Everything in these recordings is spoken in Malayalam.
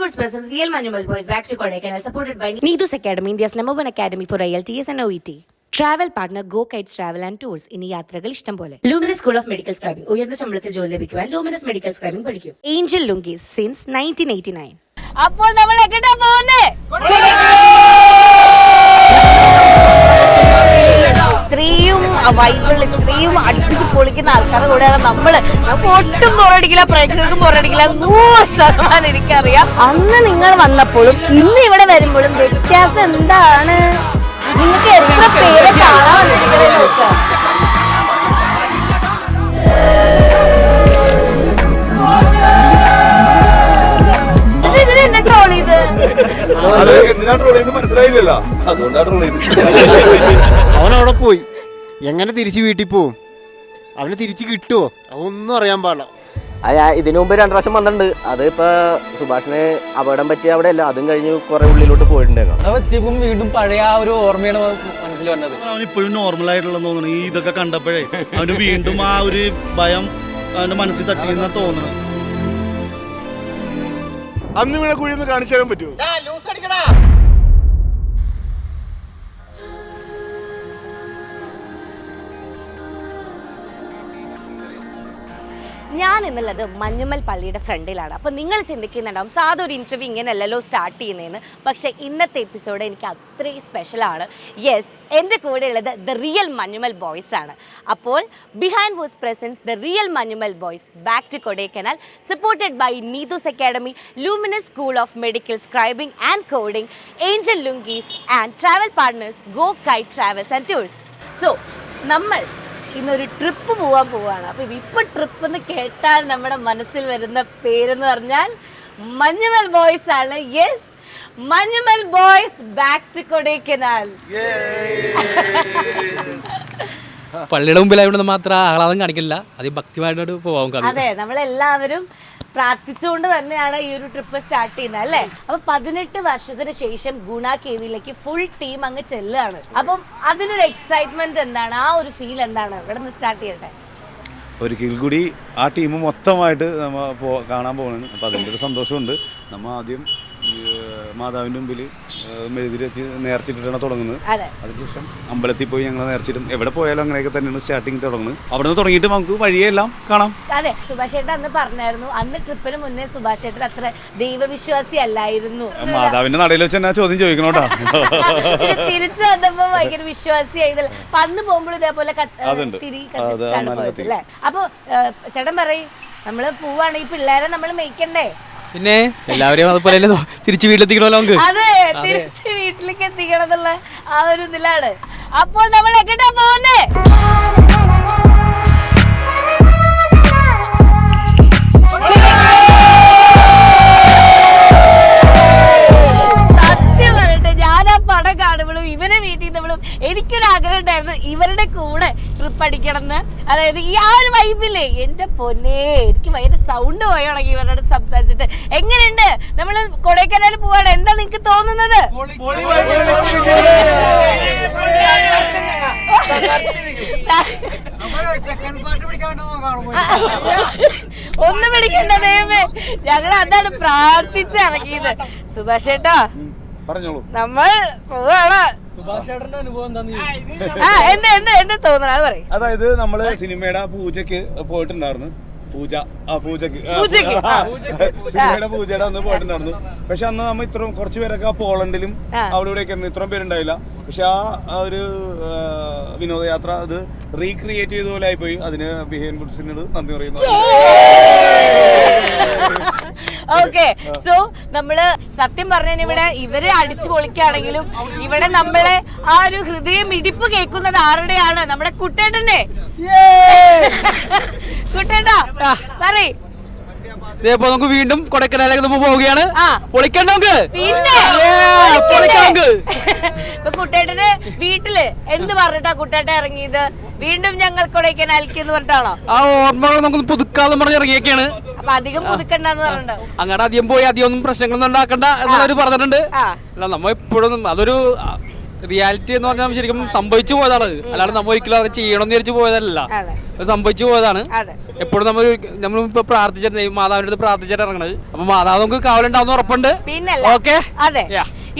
Woods presents Real Manual Boys Back to Kodaikanal, supported by Needus Academy, India's number one academy for IELTS and OET. Travel partner go kites travel and tours ഇനി യാത്രകൾ ഇഷ്ടം പോലെ. Luminous school of medical scribing ഉയർന്ന ശമ്പളത്തിൽ ജോലി ലഭിക്കുവാൻ ലൂമിനസ് മെഡിക്കൽ സ്ക്രൈബിംഗ് പഠിക്കും. Angel lungi since nineteen eighty nine അപ്പോൾ നമ്മൾ എങ്ങോട്ടാ പോകുന്നേ? ഇത്രയും വൈബിൾ ഇത്രയും അടുപ്പിച്ച് പൊളിക്കുന്ന ആൾക്കാരുടെ കൂടെയാണ് നമ്മൾ നമുക്ക് ഒട്ടും ബോറടിക്കില്ല പ്രേക്ഷകർക്കും ബോറടിക്കില്ല നൂറ് ശതമാനം എനിക്കറിയാം. അന്ന് നിങ്ങൾ വന്നപ്പോഴും ഇന്ന് ഇവിടെ വരുമ്പോഴും വ്യത്യാസം എന്താണ്? നിങ്ങൾക്ക് എത്ര പേരെ കാണാൻ ചെയ്ത്? അത് എന്തിനാ ട്രോൾ ചെയ്യുന്നത് മനസ്സിലായില്ലല്ലോ. അതുകൊണ്ടാ ട്രോൾ പോയി എങ്ങനെ തിരിച്ചു വീട്ടിൽ പോവും? അവനെ തിരിച്ചു കിട്ടുമോ അതൊന്നും അറിയാൻ പാടില്ല. അത് ഞാൻ ഇതിനു മുമ്പ് രണ്ട് പ്രാവശ്യം വന്നിട്ടുണ്ട്. അത് ഇപ്പൊ സുഭാഷിന് അപകടം പറ്റിയ അവിടെ അല്ല അതും കഴിഞ്ഞ് കുറെ ഉള്ളിലോട്ട് പോയിട്ടുണ്ടായിരുന്നു. അത് എത്തിയപ്പം വീണ്ടും പഴയ ആ ഒരു ഓർമ്മയാണ് മനസ്സിൽ വന്നത്. അവൻ ഇപ്പോഴും നോർമൽ ആയിട്ടുള്ള തോന്നുന്നു ഈ ഇതൊക്കെ കണ്ടപ്പോഴേ അവന് വീണ്ടും ആ ഒരു ഭയം അവന്റെ മനസ്സിൽ തട്ടിയെന്ന തോന്നുന്നു അന്ന് വീണ കുഴി ഒന്ന് കാണിച്ചു തരാൻ പറ്റുമോ? ഞാൻ എന്നുള്ളത് മഞ്ഞുമൽ പള്ളിയുടെ ഫ്രണ്ടിലാണ്. അപ്പോൾ നിങ്ങൾ ചിന്തിക്കുന്നുണ്ടാവും സാധാ ഒരു ഇന്റർവ്യൂ ഇങ്ങനെയല്ലല്ലോ സ്റ്റാർട്ട് ചെയ്യുന്നതെന്ന് പക്ഷേ ഇന്നത്തെ എപ്പിസോഡ് എനിക്ക് അത്രയും സ്പെഷ്യലാണ് യെസ് എന്റെ കൂടെ ഉള്ളത് ദ റിയൽ മഞ്ഞുമൽ ബോയ്സ് ആണ്. അപ്പോൾ behind whose presence the real Manjummel boys back to Kodaikanal supported by Neethu's academy luminous school of medical scribing and coding angel lungis and travel partners go kite travels and tours so നമ്മൾ ഇന്നൊരു ട്രിപ്പ് പോവാൻ പോവാണ്. അപ്പൊ ഇപ്പൊ ട്രിപ്പ് എന്ന് കേട്ടാൽ നമ്മുടെ മനസ്സിൽ വരുന്ന പേരെന്ന് പറഞ്ഞാൽ മഞ്ഞുമൽ ബോയ്സ് ആണ്. Yes Manjummel boys back to Kodaikanal. പള്ളിയുടെ മുമ്പിലായതുകൊണ്ട് മാത്രം ആഹ്ലാദം കാണിക്കില്ല. അത് ഭക്തിമായിട്ട് പോവാൻ അതെ നമ്മളെല്ലാവരും പ്രാർത്ഥിച്ചുകൊണ്ട് തന്നെയാണ് ഈ ഒരു ട്രിപ്പ് സ്റ്റാർട്ട് ചെയ്യുന്നത് അല്ലേ? അപ്പൊ പതിനെട്ട് വർഷത്തിന് ശേഷം ഗുണ കേവിയിലേക്ക് ഫുൾ ടീം അങ്ങ് ചെല്ലുകയാണ്. അപ്പം അതിനൊരു എക്സൈറ്റ്മെന്റ് എന്താണ്? ആ ഒരു ഫീൽ എന്താണ്? ഇവിടെ നിന്ന് സ്റ്റാർട്ട് ചെയ്യട്ടെ? ഒരിക്കൽ കൂടി ആ ടീം മൊത്തമായിട്ട് നമ്മ കാണാൻ പോകുന്നു അപ്പോൾ അതിന്റെ ഒരു സന്തോഷമുണ്ട്. നമ്മ ആദ്യം മാതാവിന്റെ മുമ്പിൽ മെഴുതിരി വെച്ച് നേർച്ചിട്ടിട്ടാണ് തുടങ്ങുന്നത്. അതിനുശേഷം അമ്പലത്തിൽ പോയി ഞങ്ങൾ നേർച്ചിട്ടും എവിടെ പോയാലും അങ്ങനെയൊക്കെ തന്നെയാണ് സ്റ്റാർട്ടിങ് തുടങ്ങുന്നത്. അവിടെ നിന്ന് തുടങ്ങിയിട്ട് നമുക്ക് വഴിയെല്ലാം കാണാം. അതെ സുഭാഷ് ചേട്ടൻ അന്ന് പറഞ്ഞായിരുന്നു അന്ന് ട്രിപ്പിന് മുന്നേ സുഭാഷ് ചേട്ടൻ അത്ര ദൈവവിശ്വാസി അല്ലായിരുന്നു. മാതാവിന്റെ നടയിൽ വെച്ച് എന്നാ ചോദ്യം ചോദിക്കണോട്ടാ? തിരിച്ചു വന്നപ്പോ ഭയങ്കര വിശ്വാസിയായി അന്ന് പോകുമ്പോഴും ഇതേപോലെ അപ്പൊ ചേട്ടൻ പറയും നമ്മൾ പോവാണ് ഈ പിള്ളേരെ നമ്മൾ മേയ്ക്കണ്ടേ? പിന്നെ എല്ലാവരെയും അതുപോലെ തിരിച്ചു വീട്ടിലെത്തിക്കണോ നമുക്ക്. അതെ തിരിച്ചു വീട്ടിലേക്ക് എത്തിക്കണം എന്നുള്ള ആ ഒരു ഇതിലാണ്. അപ്പോൾ നമ്മൾ എങ്ങോട്ടാ പോകുന്നേ? എനിക്കൊരു ആഗ്രഹം ഉണ്ടായിരുന്നു ഇവരുടെ കൂടെ ട്രിപ്പ് അടിക്കണം എന്ന് അതായത് ഈ ആ ഒരു വൈബില്ലേ എന്റെ പൊന്നേ എനിക്ക് ഭയങ്കര സൗണ്ട് പോയി തുടങ്ങി ഇവരുടെ അടുത്ത് സംസാരിച്ചിട്ട്. എങ്ങനെയുണ്ട്? നമ്മൾ കൊടൈക്കനാൽ പോവാണ്. എന്താ നിങ്ങക്ക് തോന്നുന്നത്? ഒന്നും പിടിക്കണ്ട ദൈവമേ. ഞങ്ങൾ അതാണ് പ്രാർത്ഥിച്ച് ഇറങ്ങിയത്. സുഭാഷ് ചേട്ടാ പറഞ്ഞോളൂ. നമ്മൾ പോവാണ്. അതായത് നമ്മൾ സിനിമയുടെ പൂജക്ക് പോയിട്ടുണ്ടായിരുന്നു. പൂജ ആ പൂജക്ക്. സിനിമയുടെ പൂജയുടെ അന്ന് പോയിട്ടുണ്ടായിരുന്നു. പക്ഷെ അന്ന് നമ്മ ഇത്ര കുറച്ച് പേരൊക്കെ ആ പോളണ്ടിലും. അവിടെ ഇവിടെയൊക്കെ ആയിരുന്നു ഇത്രയും പേരുണ്ടായില്ല. പക്ഷെ ആ ആ ഒരു വിനോദയാത്ര അത് റീക്രിയേറ്റ് ചെയ്ത പോലെ ആയിപ്പോയി. അതിന് ബിഹേൻ ബുഡ്സിനോട് നന്ദി പറയുന്നു. ഓക്കെ. സോ നമ്മൾ സത്യം പറഞ്ഞ ഇവിടെ ഇവരെ അടിച്ചു പൊളിക്കുകയാണെങ്കിലും ഇവിടെ നമ്മളെ ആ ഒരു ഹൃദയം ഇടിപ്പ് കേൾക്കുന്നത് ആരുടെയാണ്? നമ്മുടെ കുട്ടേട്ടന്റെ കുട്ടേട്ടാ പറയ്. ഇതേപോലെ നമുക്ക് വീണ്ടും കൊടക്കനാലേക്ക് നമ്മൾ പോവുകയാണ്. പൊളിക്കണ്ട നമുക്ക്. പൊളിക്കാം. ഇപ്പൊ കുട്ടേട്ടന് വീട്ടിൽ എന്ത് പറഞ്ഞിട്ടാ കുട്ടേട്ട ഇറങ്ങിയത്? വീണ്ടും ഞങ്ങൾ കൊടൈക്കനാലിക്ക് എന്ന് പറഞ്ഞിട്ടാണോ? ആ ഓർമ്മകൾ നമുക്ക് പുതുക്കാന്ന് പറഞ്ഞ് ഇറങ്ങിയൊക്കെയാണ് അപ്പൊ അധികം പുതുക്കണ്ടെന്ന് പറഞ്ഞിട്ടുണ്ടാവും അങ്ങോട്ട് അധികം പോയി അധികം ഒന്നും പ്രശ്നങ്ങളൊന്നും ഉണ്ടാക്കണ്ട എന്നവര് പറഞ്ഞിട്ടുണ്ട്. അല്ല നമ്മ എപ്പോഴും അതൊരു റിയാലിറ്റി എന്ന് പറഞ്ഞാൽ ശരിക്കും സംഭവിച്ചു പോയതാണ്. അല്ലാതെ നമ്മൾ ഒരിക്കലും അത് ചെയ്യണമെന്ന് വിചാരിച്ചു പോയതല്ല. അതെ. സംഭവിച്ചു പോയതാണ്. അതെ. എപ്പോഴും നമ്മൾ നമ്മൾ ഇപ്പൊ പ്രാർത്ഥിച്ചിട്ട് ദൈവം മാതാവിന്റെ അടുത്ത് പ്രാർത്ഥിച്ചിട്ട് ഇറങ്ങണത്. അപ്പൊ മാതാവ് നമുക്ക് കാവലുണ്ടാവുന്ന ഉറപ്പുണ്ട്. പിന്നല്ല. ഓക്കെ അതെ.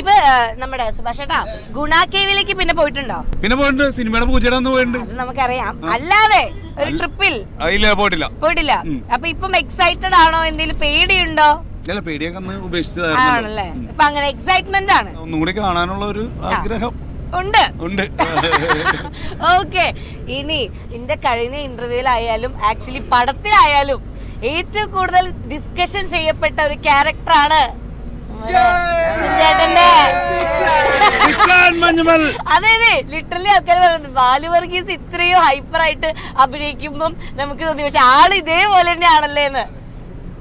ഇപ്പൊ നമ്മുടെ സുഭാഷ് ഏട്ടാ ഗുണ കേവിലേക്ക് പിന്നെ പോയിട്ടുണ്ടോ? പിന്നെ പോയിട്ടുണ്ട്. സിനിമയുടെ പൂജയുടെ പോയിട്ടുണ്ട്. നമുക്കറിയാം. അല്ലാതെ ഒരു ട്രിപ്പിൽ ഇല്ല പോയിട്ടില്ല. പോയിട്ടില്ല. അപ്പൊ ഇപ്പം എക്സൈറ്റഡ് ആണോ? എന്തെങ്കിലും പേടിയുണ്ടോ? ഇല്ല പേടിയൊക്കെ അന്ന് ഉപേക്ഷിച്ചതായിരുന്നു. ആണല്ലേ? ഇപ്പൊ അങ്ങനെ എക്സൈറ്റ്മെന്റ് ആണ്. ഒന്നും കൂടി കാണാനുള്ള ഒരു ആഗ്രഹം. ഉണ്ട്. ഉണ്ട്. ഓക്കെ ഇനി എന്റെ കഴിഞ്ഞ ഇന്റർവ്യൂലായാലും ആക്ച്വലി പടത്തിലായാലും ഏറ്റവും കൂടുതൽ ഡിസ്കഷൻ ചെയ്യപ്പെട്ട ഒരു ക്യാരക്ടറാണ് അതെ അതെ. ലിറ്ററലി ആൾക്കാർ പറയുന്നത് ബാലു വർഗീസ് ഇത്രയും ഹൈപ്പർ ആയിട്ട് അഭിനയിക്കുമ്പം നമുക്ക് തോന്നി. പക്ഷെ ആൾ ഇതേപോലെ തന്നെ ആണല്ലേ എന്ന്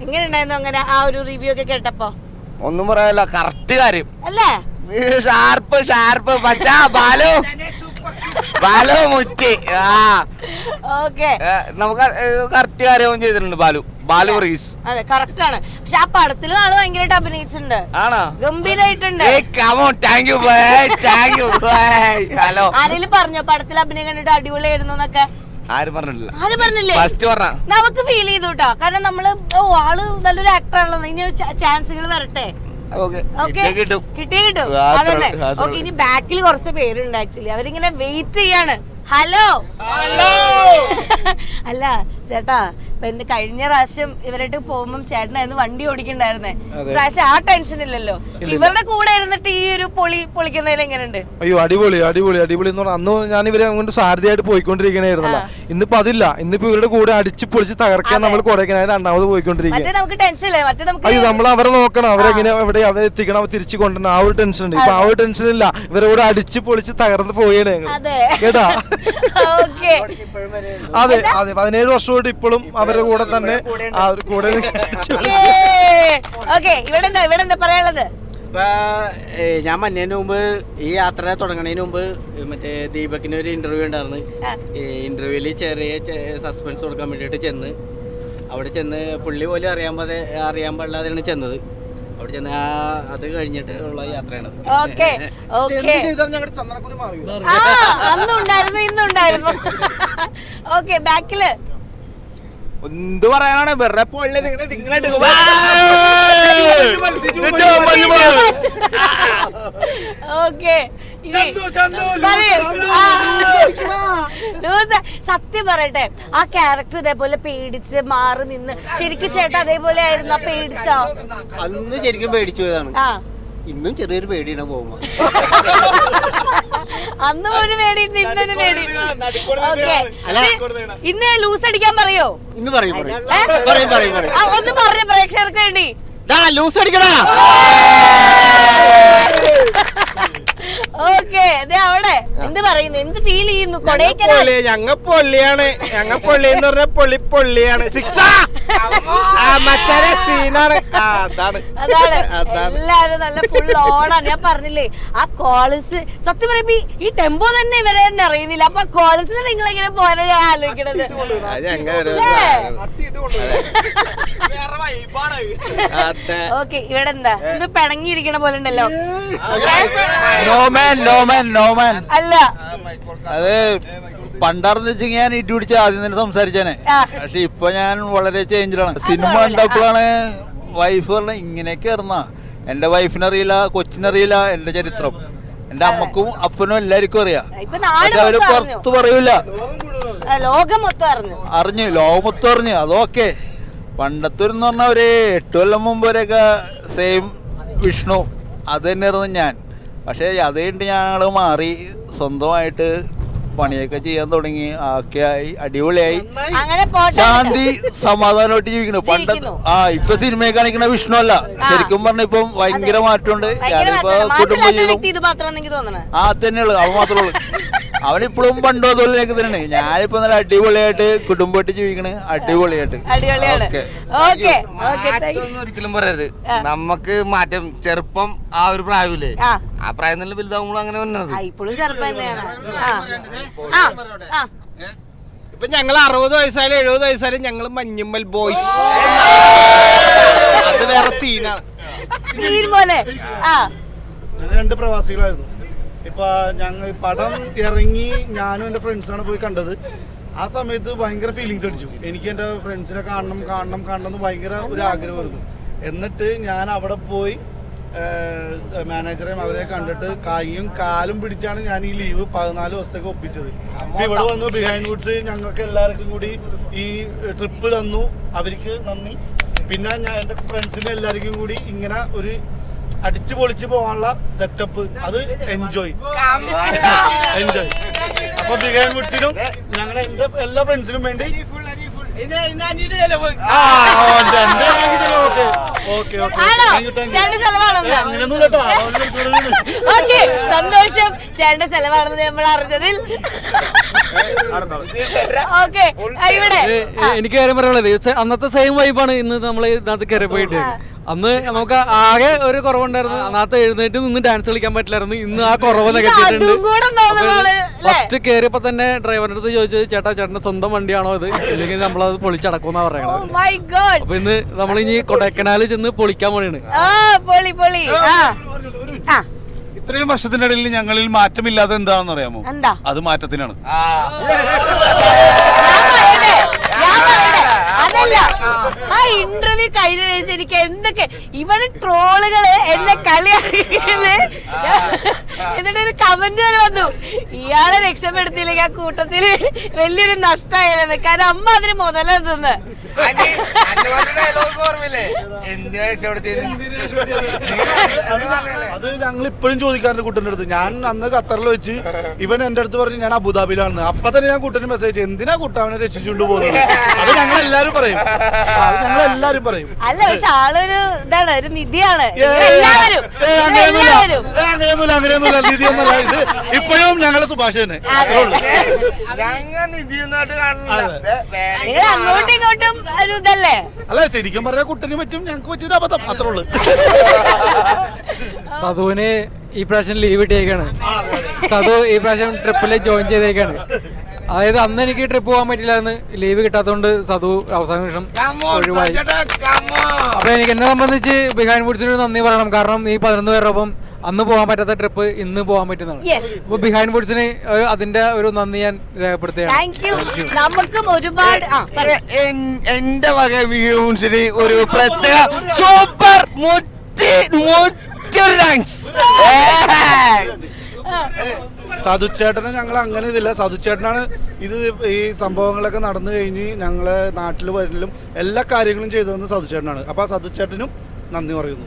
എങ്ങനെ ഉണ്ടായിരുന്നു അങ്ങനെ ആ ഒരു റിവ്യൂ ഒക്കെ കേട്ടപ്പോ? ഒന്നും പറയാനല്ല കറക്റ്റ് കാര്യം. അല്ലേ? ഷാർപ്പ് ഷാർപ്പ് പച്ച ബാലു. ബാലു മുറ്റി ആ. ഓക്കെ. നമുക്ക് കറക്റ്റ് കാര്യവും ചെയ്തിട്ടുണ്ട് ബാലു. ബാലു റീസ്. അതെ കറക്റ്റ് ആണ്. പക്ഷെ ആ പടത്തിലും ആൾ ഭയങ്കരമായിട്ട് അഭിനയിച്ചിട്ടുണ്ട്. ആണോ? ഗംഭീരായിട്ടുണ്ട്. ഏയ് come on thank you thank you hello ആരെങ്കിലും പറഞ്ഞോ പടത്തിൽ അഭിനയം കണ്ടിട്ട് അടിപൊളിയായിരുന്നു എന്നൊക്കെ? ആരും പറഞ്ഞിട്ടില്ല. ആരും പറഞ്ഞില്ലേ? ഫസ്റ്റ് പറഞ്ഞ. നമുക്ക് ഫീൽ ചെയ്തു കേട്ടോ കാരണം നമ്മൾ ഓ ആൾ നല്ലൊരു ആക്ടർ ആണല്ലോ ഇനി ചാൻസുകൾ വരട്ടെ. കിട്ടും. കിട്ടും. ഇനി ബാക്കിൽ കുറച്ച് പേരുണ്ട് ആക്ച്വലി അവരിങ്ങനെ വെയിറ്റ് ചെയ്യാണ്. ഹലോ അല്ല ചേട്ടാ എന്റെ കഴിഞ്ഞ പ്രാവശ്യം ഇവരായിട്ട് പോകുമ്പോൾ ചേട്ടനായിരുന്നു വണ്ടി ഓടിക്കണ്ടായിരുന്നേ. പ്രാവശ്യം ആ ടെൻഷൻ ഇല്ലല്ലോ. ഇവരുടെ കൂടെ ഇരുന്നിട്ട് ഈ ഒരു പൊളി പൊളിക്കുന്നതിൽ എങ്ങനെയുണ്ട്? അയ്യോ അടിപൊളി അടിപൊളി അടിപൊളി എന്ന് പറഞ്ഞാൽ അന്ന് ഞാൻ ഇവരെ അങ്ങോട്ട് സാരഥിയായിട്ട് പോയിക്കൊണ്ടിരിക്കണായിരുന്നല്ല. ഇന്നിപ്പോ അതില്ല. ഇന്നിപ്പോ ഇവരുടെ കൂടെ അടിച്ച് പൊളിച്ച് തകർക്കാൻ നമ്മൾ കൊടൈക്കനാൽ രണ്ടാമത് പോയിക്കൊണ്ടിരിക്കുക മറ്റേ നമുക്ക് ടെൻഷൻ ഇല്ലേ? മറ്റേ നമുക്ക് അയ്യോ നമ്മൾ അവരെ നോക്കണം. അവരെങ്ങനെ എവിടെ അവരെ എത്തിക്കണം? അവർ തിരിച്ചു കൊണ്ടുവരണം. ആ ഒരു ടെൻഷൻ ഉണ്ട്. ഇപ്പൊ ആ ഒരു ടെൻഷൻ ഇല്ല. ഇവരെ കൂടെ അടിച്ച് പൊളിച്ച് തകർന്ന് പോയേനെ അതെ. കേട്ടാ? ഓക്കെ. അതെ അതെ. പതിനേഴ് വർഷമായിട്ട് ഇപ്പോഴും അവരുടെ കൂടെ തന്നെ ആ ഒരു കൂടെ ഓക്കെ ഇവിടെ എന്താ ഇവിടെ എന്താ പറയാനുള്ളത്? ഞാൻ മഞ്ഞതിന് മുമ്പ് ഈ യാത്ര തുടങ്ങുന്നതിന് മുമ്പ് മറ്റേ ദീപക്കിന് ഒരു ഇന്റർവ്യൂ ഉണ്ടായിരുന്നു. ഈ ഇന്റർവ്യൂവിൽ ചെറിയ സസ്പെൻസ് കൊടുക്കാൻ വേണ്ടിയിട്ട് ചെന്ന് അവിടെ ചെന്ന് പുള്ളി പോലും അറിയാൻ പാതെ അറിയാൻ പാടില്ലാതെയാണ് ചെന്നത്. അവിടെ ചെന്ന് ആ അത് കഴിഞ്ഞിട്ട് ഉള്ള യാത്രയാണ്. അന്നുണ്ടായിരുന്നു ഇന്നുണ്ടായിരുന്നു. ഓക്കെ ബാക്കിൽ എന്ത് പറയാനാണ്? വെറുതെ പൊള്ളി നിങ്ങളെ? നിങ്ങളായിട്ട് ഓക്കെ. സത്യം പറയട്ടെ. ആ ക്യാരക്ടർ ഇതേപോലെ പേടിച്ച് മാറി നിന്ന് ശരിക്കും ചേട്ടാ അതേപോലെ ആയിരുന്നു? പേടിച്ചോ? അന്ന് ശരിക്കും പേടിച്ചു പോയതാണ്. ആ. ഇന്നും ചെറിയൊരു പേടിയാണ് പോകുമ്പോ. അന്ന് ഒരു ഉണ്ട്, ഇന്നൊരു പേടി ഓക്കെ. ഇന്ന് ലൂസ് അടിക്കാൻ പറയോ? ഇന്ന് പറയും പറയും. ഏ? പറയും പറയും പറയും. ആ, ഒന്ന് പറഞ്ഞ പ്രേക്ഷകർക്ക് വേണ്ടി. ലൂസ് അടിക്കടാ. ഓക്കെ അവിടെ. എന്ത് പറയുന്നു? എന്ത് ഫീൽ ചെയ്യുന്നു? കൊടൈക്കനാൽ ഞങ്ങ പൊള്ളിയാണ്. ഞങ്ങ പൊള്ളി എന്ന് പറഞ്ഞ പൊള്ളി പൊള്ളിയാണ്. മച്ചാനെ സീനാണ് അതാണ്. എല്ലാരും നല്ല ഫുൾ ഓണാണ് ഞാൻ പറഞ്ഞില്ലേ ആ കോളേജ് സത്യം പറയുമ്പോ ഈ- ടെമ്പോ തന്നെ ഇവരെ തന്നെ അറിയുന്നില്ല. അപ്പൊ കോളേജിൽ നിങ്ങൾ എങ്ങനെ പോകാനാണ് ഞാൻ ആലോചിക്കണത്? ഓക്കെ ഇവിടെ എന്താ ഇത് പിണങ്ങിയിരിക്കണ പോലെ ഉണ്ടല്ലോ. നോമാൻ നോമാൻ നോമാൻ അല്ല. അത് പണ്ടാർന്ന് ഞാൻ ഇട്ടി പിടിച്ച് ആദ്യം തന്നെ സംസാരിച്ചേനെ. ആ. പക്ഷെ ഇപ്പൊ ഞാൻ വളരെ ചേഞ്ചിലാണ് സിനിമ കണ്ടപ്പോഴാണ് വൈഫ് പറഞ്ഞ ഇങ്ങനെയൊക്കെ ഇറന്ന എന്റെ വൈഫിനറിയില്ല കൊച്ചിനറിയില്ല എന്റെ ചരിത്രം. എന്റെ അമ്മക്കും അപ്പനും എല്ലാവർക്കും അറിയാം. പക്ഷെ അവർ പുറത്ത് പറയൂല. ലോകം മൊത്തം അറിഞ്ഞു. അറിഞ്ഞു ലോകമൊത്തം അറിഞ്ഞു. അതൊക്കെ പണ്ടത്തെ എന്ന് പറഞ്ഞാൽ ഒരു എട്ട് കൊല്ലം മുമ്പ് വരെയൊക്കെ സെയിം വിഷ്ണു. അത് തന്നെയായിരുന്നു ഞാൻ. പക്ഷേ അത് കഴിഞ്ഞിട്ട് ഞങ്ങൾ മാറി. സ്വന്തമായിട്ട് പണിയൊക്കെ ചെയ്യാൻ തുടങ്ങി. ആക്കിയായി. ആയി അടിപൊളിയായി ശാന്തി സമാധാനമായിട്ട് ജീവിക്കുന്നു. പണ്ട് ആ ഇപ്പൊ സിനിമയെ കാണിക്കുന്ന വിഷ്ണു അല്ല ശരിക്കും പറഞ്ഞ ഇപ്പം ഭയങ്കര മാറ്റമുണ്ട്. ഞാനിപ്പോ കുടുംബജീവിതം ആ തന്നെയുള്ളു. അവ മാത്രമേ ഉള്ളൂ. അവനിപ്പോഴും പണ്ടോ അതുപോലെയൊക്കെ തന്നെയാണ്. ഞാനിപ്പോ നല്ല അടിപൊളിയായിട്ട് കുടുംബമായിട്ട് ജീവിക്കണ്. അടിപൊളിയായിട്ട്. അടിപൊളിയാണ്. ഓക്കെ. ഓക്കെ. ഓക്കെ മാറ്റമൊന്നും ഒരിക്കലും പറയരുത്. നമുക്ക് മാറ്റം ചെറുപ്പം ആ ഒരു പ്രായമില്ലേ? ആ. ആ പ്രായം നല്ല വലുതാവുമ്പോൾ അങ്ങനെ വന്നത് ആ ഇപ്പോഴും ചെറുപ്പം തന്നെയാണ്. ആ. ആ ആ. ഇപ്പൊ ഞങ്ങൾ അറുപത് വയസ്സായാലും എഴുപത് വയസ്സായാലും ഞങ്ങൾ മഞ്ഞുമ്മൽ ബോയ്സ് അത് വേറെ സീനാണ് സീൻ പോലെ. ആ. രണ്ട് പ്രവാസികളായിരുന്നു. ഇപ്പൊ ഞങ്ങൾ പടം ഇറങ്ങി ഞാനും എന്റെ ഫ്രണ്ട്സാണ് പോയി കണ്ടത്. ആ സമയത്ത് ഭയങ്കര ഫീലിങ്സ് അടിച്ചു. എനിക്ക് എന്റെ ഫ്രണ്ട്സിനെ കാണണം കാണണം കാണണം എന്ന് ഭയങ്കര ഒരു ആഗ്രഹമായിരുന്നു എന്നിട്ട് ഞാൻ അവിടെ പോയി മാനേജറെയും അവരെ കണ്ടിട്ട് കൈയും കാലും പിടിച്ചാണ് ഞാൻ ഈ ലീവ് പതിനാല് ദിവസത്തേക്ക് ഒപ്പിച്ചത്. ഇവിടെ വന്നു ബിഹൈൻഡ് ഗുഡ്സ് ഞങ്ങൾക്ക് എല്ലാവർക്കും കൂടി ഈ ട്രിപ്പ് തന്നു. അവർക്ക് നന്ദി. പിന്നെ ഞാൻ എന്റെ ഫ്രണ്ട്സിന് എല്ലാവർക്കും കൂടി ഇങ്ങനെ ഒരു അടിച്ചു പൊളിച്ച് പോകാനുള്ള സെറ്റപ്പ് അത് എൻജോയ് എൻജോയ് അപ്പൊ ബിഗാൻ വുഡ്സിനും ഞങ്ങൾ എന്റെ എല്ലാ ഫ്രണ്ട്സിനും വേണ്ടി സന്തോഷം. ചേട്ടന്റെ ചെലവാണെന്ന് നമ്മൾ അറിഞ്ഞതിൽ. ഓക്കെ ഇവിടെ എനിക്ക് കാര്യം പറയാനുള്ളത്. അന്നത്തെ സെയിം വൈബാണ് ഇന്ന് നമ്മൾ ഇതിനകത്ത് കയറി പോയിട്ട്. അന്ന് നമുക്ക് ആകെ ഒരു കുറവുണ്ടായിരുന്നു. അന്നത്തെ എഴുന്നേറ്റ് നിന്ന് ഡാൻസ് കളിക്കാൻ പറ്റില്ലായിരുന്നു. ഇന്ന് ആ കുറവ് നികത്തിയിട്ടുണ്ട്? ഫസ്റ്റ് കയറിയപ്പോ തന്നെ ഡ്രൈവറിന്റെ അടുത്ത് ചോദിച്ചത് ചേട്ടാ ചേട്ടന്റെ സ്വന്തം വണ്ടിയാണോ ഇത്? ഇല്ലെങ്കിൽ നമ്മളത് പൊളിച്ചടക്കുമെന്നാ പറയണത്. ഗോഡ് അപ്പൊ ഇന്ന് നമ്മൾ ഇനി ചെന്ന് പൊളിക്കാൻ പോണേണ്. ആ പൊളി പൊളി. ആ. ഇത്രയും വർഷത്തിന്റെ ഇടയിൽ ഞങ്ങളിൽ മാറ്റമില്ലാതെ എന്താണെന്ന് അറിയാമോ? എന്താ? അത് മാറ്റത്തിനാണ്. അതല്ല. ആ ഇന്റർവ്യൂ കഴിഞ്ഞ ശേഷം എനിക്ക് എന്തൊക്കെ ഇവർ ട്രോളുകൾ എന്നെ കളിയാക്കിയത്. എന്നിട്ട് ഒരു കമന്റ് വരെ വന്നു. ഇയാളെ രക്ഷപ്പെടുത്തിയില്ലെങ്കിൽ ആ കൂട്ടത്തിൽ വലിയൊരു നഷ്ടമായിരുന്നു കാരണം അമ്മ അതിന് മുതലെന്ന് അത് ഞങ്ങൾ ഇപ്പോഴും ചോദിക്കാറുണ്ട് കുട്ടന്റെ അടുത്ത്. ഞാൻ അന്ന് ഖത്തറിൽ വെച്ച് ഇവൻ എന്റെ അടുത്ത് പറഞ്ഞു ഞാൻ അബുദാബിയിലാണ് അപ്പൊ തന്നെ ഞാൻ കുട്ടന് മെസ്സേജ് എന്തിനാ കുട്ട അവനെ രക്ഷിച്ചുകൊണ്ട് പോകുന്നത്? അത് ഞങ്ങൾ എല്ലാരും പറയും. അത് ഞങ്ങൾ എല്ലാരും പറയും. അല്ല പക്ഷെ ആളൊരു ഇതാണ് ഒരു നിധിയാണ്. എല്ലാവരും. ഏ, അങ്ങനെയൊന്നുമില്ല. എല്ലാവരും. ഏ, നിധി നിധിയൊന്നുമല്ല ഇത് ഇപ്പോഴും ഞങ്ങളെ സുഭാഷ് തന്നെ അത്രേ ഉള്ളൂ. നിങ്ങൾ അങ്ങോട്ടും ഇങ്ങോട്ടും ഒരു ഇതല്ലേ? അല്ല ശരിക്കും പറഞ്ഞാൽ കുട്ടന് പറ്റും ഞങ്ങൾക്ക് പറ്റിയൊരു അബദ്ധം. അത്രേ ഉള്ളൂ. സധുവിന് ഈ പ്രാവശ്യം ലീവ് ഇട്ടേക്കാണ്. സധു ഈ പ്രാവശ്യം ട്രിപ്പിൽ ജോയിൻ ചെയ്തേക്കാണ്. അതായത് അന്ന് എനിക്ക് ട്രിപ്പ് പോകാൻ പറ്റില്ലായിരുന്നു ലീവ് കിട്ടാത്തതുകൊണ്ട് സാധു അവസാന നിമിഷം ഒഴിവായി. അപ്പൊ എനിക്ക് എന്നെ സംബന്ധിച്ച് ബിഹാൻ വുഡ്സിന് നന്ദി പറയണം. കാരണം ഈ പതിനൊന്ന് പേരോടൊപ്പം അന്ന് പോകാൻ പറ്റാത്ത ട്രിപ്പ് ഇന്ന് പോകാൻ പറ്റുന്നതാണ്. അപ്പൊ ബിഹാൻ വുഡ്സിന് അതിന്റെ ഒരു നന്ദി ഞാൻ രേഖപ്പെടുത്തുകയാണ്. നമുക്കും ഒരുപാട്. എന്റെ വക ഒരു പ്രത്യേക സൂപ്പർ ഡാൻസ് സതുച്ചേട്ടനെ ഞങ്ങൾ അങ്ങനെ ഇതില്ല. സതുച്ചേട്ടനാണ് ഇത് ഈ സംഭവങ്ങളൊക്കെ നടന്നു കഴിഞ്ഞ് ഞങ്ങളെ നാട്ടിൽ വരലും എല്ലാ കാര്യങ്ങളും ചെയ്തു ചെയ്തതെന്ന് സതുച്ചേട്ടനാണ് അപ്പൊ ആ സതുച്ചേട്ടനും നന്ദി പറയുന്നു.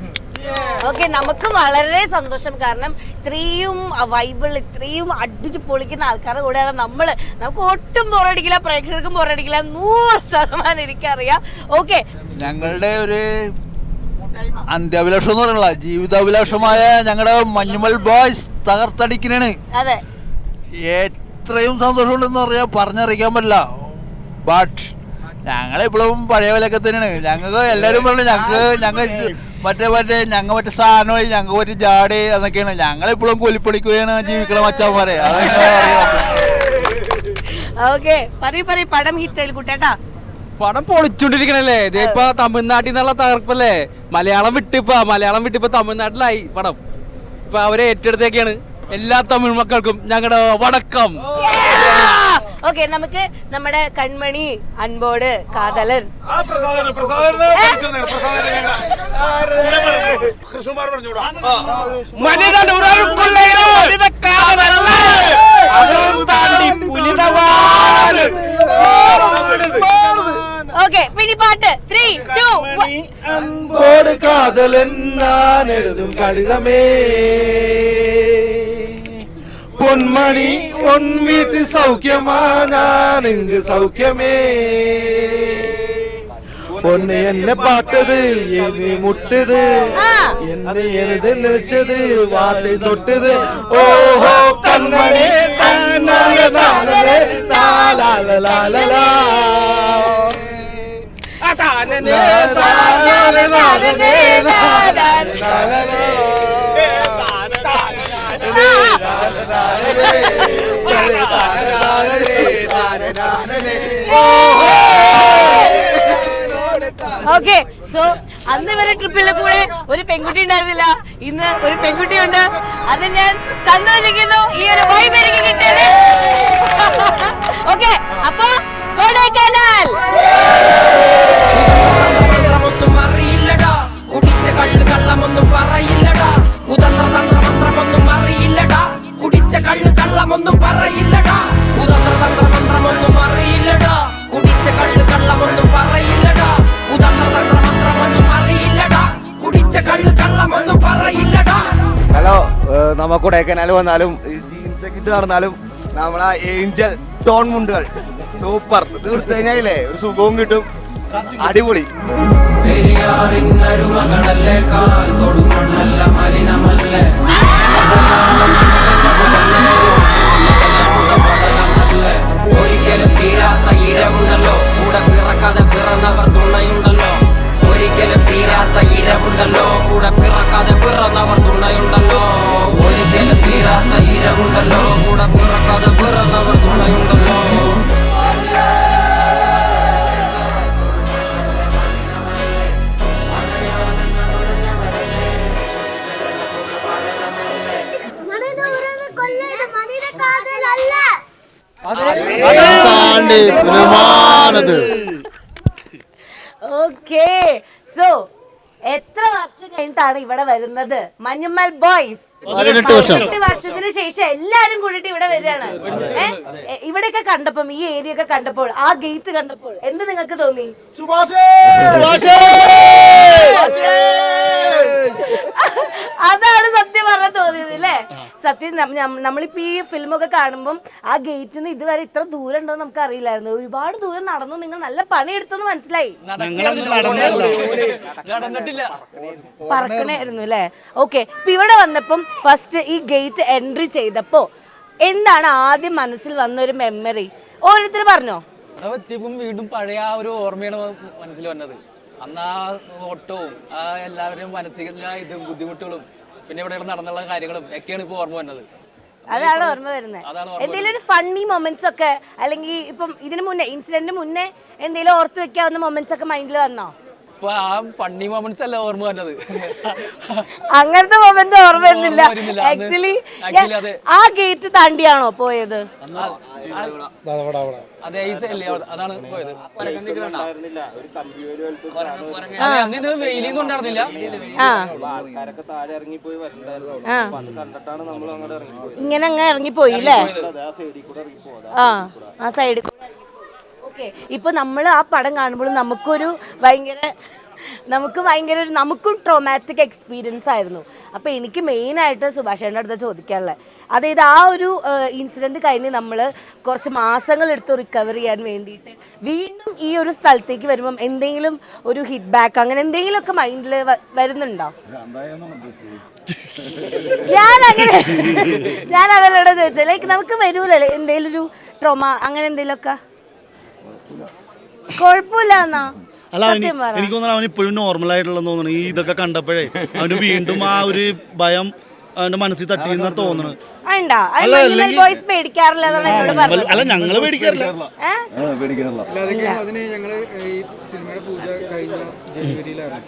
ഓക്കെ നമുക്ക് വളരെ സന്തോഷം. കാരണം ഇത്രയും വൈബിൾ ഇത്രയും അടിച്ച് പൊളിക്കുന്ന ആൾക്കാരുടെ കൂടെയാണ് നമ്മൾ നമുക്ക് ഒട്ടും ബോറടിക്കില്ല പ്രേക്ഷകർക്കും ബോറടിക്കില്ല നൂറ് ശതമാനം എനിക്കറിയാം. ഓക്കെ. ഞങ്ങളുടെ ഒരു അന്ത്യാഭിലാഷം എന്ന് പറയുന്നത് ജീവിതാഭിലാഷമായ ഞങ്ങളുടെ മഞ്ഞുമൽ ബോയ്സ് തകർത്തടിക്കണാണ്. അതെ. എത്രയും സന്തോഷമുണ്ടെന്ന് പറയാ പറഞ്ഞറിയിക്കാൻ പറ്റില്ല. ബട്ട് ഞങ്ങളിപ്പോഴും പഴയ പോലെയൊക്കെ തന്നെയാണ്. ഞങ്ങൾക്ക് എല്ലാവരും പറഞ്ഞു ഞങ്ങൾക്ക് ഞങ്ങൾ മറ്റേ മറ്റേ ഞങ്ങൾ മറ്റേ സാധനമായി ഞങ്ങൾ മറ്റേ ജാടി എന്നൊക്കെയാണ് ഞങ്ങളിപ്പോഴും കൂലിപ്പണിക്കുകയാണ് ജീവിക്കണ മച്ചാന്മാരെ. അതൊക്കെ അറിയാം ഓക്കെ പറയൂ പറയൂ പടം ഹിറ്റ് കുട്ടേട്ടാ പടം പൊളിച്ചോണ്ടിരിക്കണല്ലേ? ദേ ഇപ്പൊ തമിഴ്നാട്ടിൽ നിന്നുള്ള തകർപ്പല്ലേ? മലയാളം വിട്ടിപ്പോ മലയാളം വിട്ടിപ്പോ തമിഴ്നാട്ടിലായി പടം. ഇപ്പൊ അവരെ ഏറ്റെടുത്തേക്കാണ്. എല്ലാ തമിഴ് മക്കൾക്കും ഞങ്ങളുടെ വടക്കം. ഓക്കെ നമുക്ക് നമ്മുടെ കൺമണി അൻപോട് കാതലൻ. ഓക്കെ പിന്നെ പാട്ട്. ത്രീ ടു അമ്പോട് കാതലൻ ഞാൻ എഴുതും കടിതമേ. പൊന്മണി പൊൻ വീട്ട് സൗഖ്യമാ ഞാൻ സൗഖ്യമേ. പൊന്ന് എന്നെ പാട്ടത് എനി മുട്ടത് എന്നെ എഴുതി നിറച്ചത് വാതി തൊട്ടത്. ഓഹോ കൺമണി തന്നാല ലാലലാ. ഓക്കെ സോ അന്ന് വരെ ട്രിപ്പിന്റെ കൂടെ ഒരു പെൺകുട്ടി ഉണ്ടായിരുന്നില്ല. ഇന്ന് ഒരു പെൺകുട്ടി ഉണ്ട്. അത് ഞാൻ സന്തോഷിക്കുന്നു. ഈ ഒരു വൈബ് എനിക്ക് കിട്ടിയത്. ഓക്കെ അപ്പൊ കൊടൈക്കനാൽ. കള്ളമൊന്നും പറയില്ലടാ. കുതന്ത്ര മന്ത്രമൊന്നും അറിയില്ലടാ. കുടിച്ച കള്ള് കള്ളമൊന്നും പറയില്ലടാ. കുതന്ത്ര മന്ത്രമൊന്നും അറിയില്ലടാ. കുടിച്ച കള്ള് കള്ളമൊന്നും പറയില്ലടാ. കുതന്ത്ര മന്ത്രമൊന്നും അറിയില്ലടാ. കുടിച്ച കള്ള് കള്ളമൊന്നും പറയില്ലടാ. ഹലോ നമ്മ കൊടൈക്കനാൽ വന്നാലും ജീൻസ് ഒക്കെ ഇട്ട് നടന്നാലും നമ്മളെ ഏഞ്ചൽ ടോൺ മുണ്ടുകൾ സൂപ്പർ. ഇത് കൊടുത്തു കഴിഞ്ഞാലേ ഒരു സുഖവും കിട്ടും. അടിപൊളി. കാൽ മലിനമല്ലേ തീരാത്ത പിറക്കാതെ പിറന്നവർ ഒരിക്കലും തീരാത്ത ഇരവുണ്ടല്ലോ. കൂടെ പിറക്കാതെ പിറന്നവർ തുണയുണ്ടല്ലോ ഒരിക്കലും തീരാത്ത ഇരവുണ്ടല്ലോ. കൂടെ പിറക്കാതെ പിറന്നവർ തുണയുണ്ടല്ലോ. പുലമാനത് ഓക്കേ സോ എത്ര വർഷം കഴിഞ്ഞിട്ടാണ് ഇവിടെ വരുന്നത്? മഞ്ഞുമ്മൽ ബോയ്സ് പതിനെട്ട് വർഷം. വർഷത്തിന് ശേഷം എല്ലാരും കൂടിയിട്ട് ഇവിടെ വരികയാണ്. ഇവിടെയൊക്കെ കണ്ടപ്പോൾ ഈ ഏരിയ ഒക്കെ കണ്ടപ്പോൾ ആ ഗേറ്റ് കണ്ടപ്പോൾ എന്ത് നിങ്ങൾക്ക് തോന്നി? അതാണ് സത്യം പറഞ്ഞ തോന്നിയത് അല്ലേ സത്യം നമ്മളിപ്പോ ഈ ഫിലിമൊക്കെ കാണുമ്പോൾ ആ ഗേറ്റിൽ നിന്ന് ഇതുവരെ ഇത്ര ദൂരം ഉണ്ടോ നമുക്ക് അറിയില്ലായിരുന്നു ഒരുപാട് ദൂരം നടന്നു നിങ്ങൾ നല്ല പണിയെടുത്തെന്ന് മനസ്സിലായി. പറക്കണായിരുന്നു അല്ലേ ഓക്കെ ഇപ്പൊ ഇവിടെ വന്നപ്പം ഫസ്റ്റ് ഈ ഗേറ്റ് എൻട്രി ചെയ്തപ്പോ എന്താണ് ആദ്യം മനസ്സിൽ വന്ന ഒരു മെമ്മറി ഓരോരുത്തർ പറഞ്ഞോ വീണ്ടും പഴയ ആ ഒരു ഓർമ്മയാണ് മനസ്സിൽ വന്നത്. അന്ന് ആ ഓട്ടവും ആ എല്ലാവരും മനസ്സിലുള്ള ഇതും ബുദ്ധിമുട്ടുകളും പിന്നെ ഇവിടെ നടന്നുള്ള കാര്യങ്ങളും ഒക്കെയാണ് ഇപ്പോൾ ഓർമ്മ വന്നത്. അതാണ് ഓർമ്മ വരുന്നത്. എന്തെങ്കിലും ഒരു ഫണ്ണി മൊമെന്റ്സ് ഒക്കെ അല്ലെങ്കിൽ ഇപ്പം ഇതിനു മുന്നേ ഇൻസിഡന്റിന് മുന്നേ എന്തെങ്കിലും ഓർത്ത് വെക്കാവുന്ന മൊമെന്റ്സ് ഒക്കെ മൈൻഡിൽ വന്നോ? ഇപ്പൊ ആ ഫണ്ണി മൊമെന്റ്സ് അല്ല ഓർമ്മ വന്നത്. അങ്ങനത്തെ മൊമെന്റ് ഓർമ്മ വരുന്നില്ല. ഓർമ്മ വരുന്നില്ല. അത് ആക്ച്വലി ആ ഗേറ്റ് താണ്ടിയാണോ പോയത്? അതെ അതാണ് പോയത്. അതെ, അന്ന് ഇത് വെയിലൊന്നും ഉണ്ടായിരുന്നില്ല. ഇങ്ങനെ അങ്ങ് ഇറങ്ങിപ്പോയി അല്ലേ ആ സൈഡിൽ കൂടെ ഇറങ്ങിപ്പോയത്. ആ ആ സൈഡിൽ കൂടെ. ഓക്കെ. ഇപ്പൊ നമ്മൾ ആ പടം കാണുമ്പോൾ നമുക്കൊരു ഭയങ്കര നമുക്ക് ഭയങ്കര ഒരു നമുക്കും ട്രോമാറ്റിക് എക്സ്പീരിയൻസ് ആയിരുന്നു. അപ്പൊ എനിക്ക് മെയിൻ ആയിട്ട് സുഭാഷേന്റെ അടുത്ത് ചോദിക്കാനുള്ളത്. അതായത് ആ ഒരു ഇൻസിഡന്റ് കഴിഞ്ഞ് നമ്മൾ കുറച്ച് മാസങ്ങൾ എടുത്ത് റിക്കവർ ചെയ്യാൻ വേണ്ടിയിട്ട് വീണ്ടും ഈ ഒരു സ്ഥലത്തേക്ക് വരുമ്പം എന്തെങ്കിലും ഒരു ഹിറ്റ് ബാക്ക് അങ്ങനെ എന്തെങ്കിലും ഒക്കെ മൈൻഡിൽ വരുന്നുണ്ടോ? ഞാൻ അങ്ങനെ ഞാൻ അതല്ലോടെ ചോദിച്ചത്. ലൈക്ക് നമുക്ക് വരൂലല്ലേ? എന്തെങ്കിലും ഒരു ട്രോമ അങ്ങനെ എന്തെങ്കിലുമൊക്കെ? കുഴപ്പമില്ല. എന്നാ അല്ല അവന് എനിക്ക് തോന്നുന്നു അവൻ ഇപ്പോഴും നോർമൽ ആയിട്ടുള്ളതെന്ന് തോന്നുന്നു. ഈ ഇതൊക്കെ കണ്ടപ്പോഴേ അവന് വീണ്ടും ആ ഒരു ഭയം അവന്റെ മനസ്സിൽ തട്ടിയെന്നാ തോന്നുന്നു അല്ല, ഞങ്ങൾ പേടിക്കാറില്ല. ഏ? അതിന് ഞങ്ങൾ ഈ സിനിമയുടെ പൂജ കഴിഞ്ഞ ജനുവരിയിലായിരുന്നു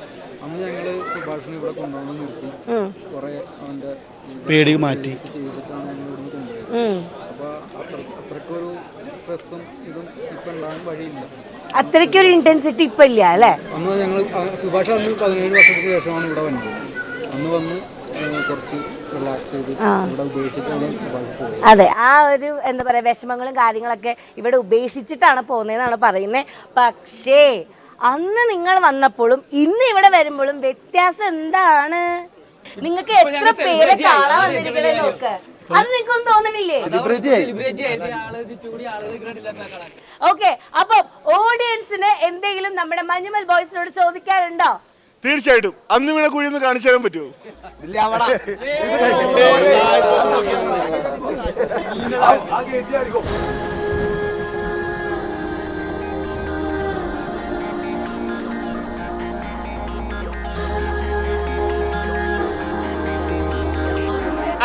അന്ന് ഞങ്ങൾ സുഭാഷിനെ ഇവിടെ നിർത്തി. ഉം, അവന്റെ പേടി മാറ്റി. അപ്പൊ അത്രക്കൊരു സ്ട്രെസ്സും ഇതും ഇപ്പൊ ഉണ്ടാകാൻ വഴിയില്ല. അത്രയ്ക്കൊരു ഇന്റൻസിറ്റി ഇപ്പൊ ഇല്ല അല്ലേ? അന്ന് ഞങ്ങൾ സുഭാഷ് അന്ന് പതിനേഴ് വർഷത്തിന് ശേഷമാണ് ഇവിടെ വന്നത്. അന്ന് വന്ന് കുറച്ച് റിലാക്സ് ചെയ്ത് ഇവിടെ ഉപേക്ഷിച്ചാണ് അതെ ആ ഒരു എന്താ പറയാ വിഷമങ്ങളും കാര്യങ്ങളൊക്കെ ഇവിടെ ഉപേക്ഷിച്ചിട്ടാണ് പോകുന്നതെന്നാണ് പറയുന്നത് പക്ഷേ അന്ന് നിങ്ങൾ വന്നപ്പോഴും ഇന്ന് ഇവിടെ വരുമ്പോഴും വ്യത്യാസം എന്താണ്? നിങ്ങൾക്ക് എത്ര പേരെ കാണാൻ വന്നിരിക്കണേ നോക്ക്. അത് നിങ്ങൾക്കൊന്നും തോന്നണില്ലേ ഓക്കെ അപ്പൊ ഓഡിയൻസിന് എന്തെങ്കിലും നമ്മുടെ മഞ്ഞുമൽ ബോയ്സിനോട് ചോദിക്കാറുണ്ടോ തീർച്ചയായിട്ടും അന്ന് വീണ കുഴി ഒന്ന് കാണിച്ചു തരാൻ പറ്റുമോ